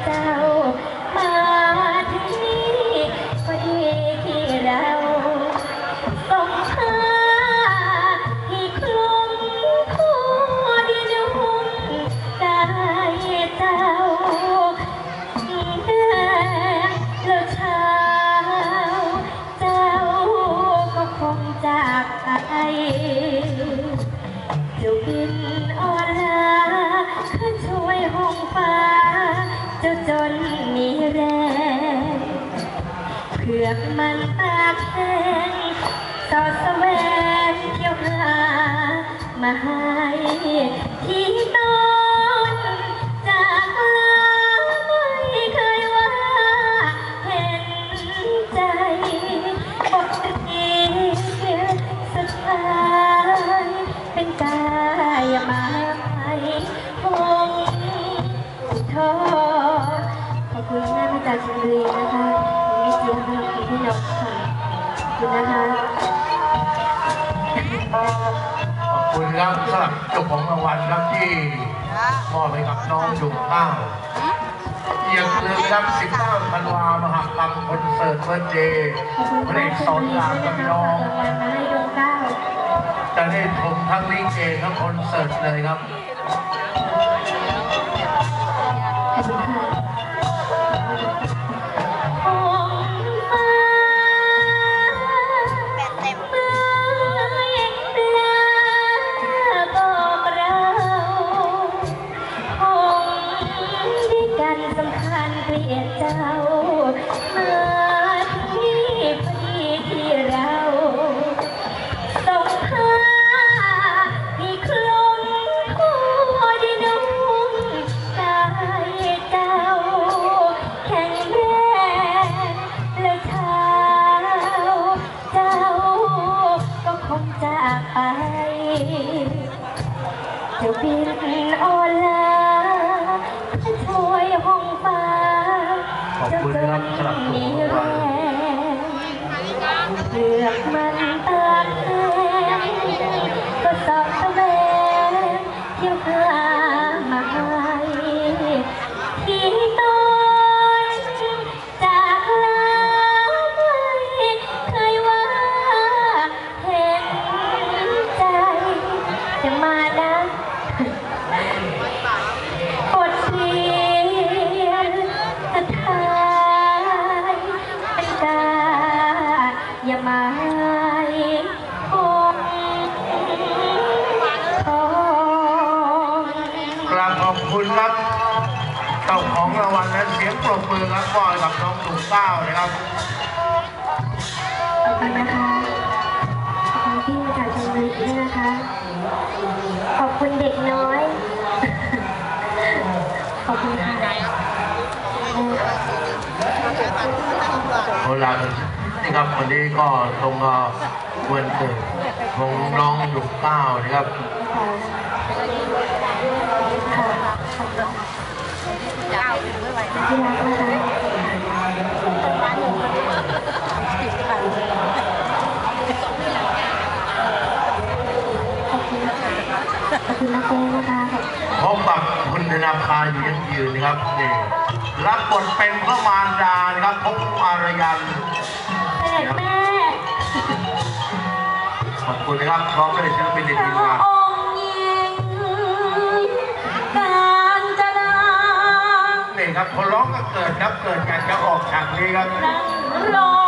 เเจ้าจนมีแรงเผือกมันตาแห้งสอดแสวงเที่ยวหามาให้ที่ต้นจากลาไม่เคยว่าเห็นใจบทดีสุดท้ายเป็นกาย คุณนะคะ ขอบคุณครับสำหรับเจ้าของรางวัลครับที่มอบให้กับน้องดุเก้าอย่าลืมครับ19ธันวามหกรรมคอนเสิร์ตเบิร์ดเดย์พระเอกสอนรามกับพี่น้องรางวัลมาให้ดวงเก้าจะได้ชมทั้งลิเกทั้งคอนเสิร์ตเลยครับ มาที่ปีที่เราส่งผ้าที่คลุมทั่วดินหุ้มกายเจ้าแข็งแรงและเช้าเจ้าก็คงจากไปเจ้าบินออนล้ คุณครับสำหรับทุกมีรางแรวัลงเลือกมันตากแห้งก็สอบแสวงเที่ยวหามาให้ที่ต้นจากลาไม่เคยว่าเห็นใจจะมานะ กราบขอบคุณครับเจ้าของรางวัลและเสียงปรบมือครับมอบให้กับน้องดุเก้านะครับขอบคุณนะคะขอบคุณพี่จากชมบุรีด้วยนะคะ ขอบคุณเด็กน้อย ขอบคุณค่ะโบรา นี่ครับวันนี้ก็ตรงกับวันเกิดของน้องดุเก้านะครับยาวถึงไม่ไหวที่รักนะคะขอบคุณนะคะขอบคุณนักเล่นนะคะขอบพบกับคุณธนาภาอยู่ยังยืนนะครับนี่รับบทเป็นพระมารดานะครับพบอารยัน ด็จแม่ขอบคุณนะครับพร้อมด้วยศิลปินในพทีมระงานองค์ยิงการจนา นี่ครับคนร้องก็เกิดครับเกิดอยากจะออกฉากนี้ครับ นั่งรอ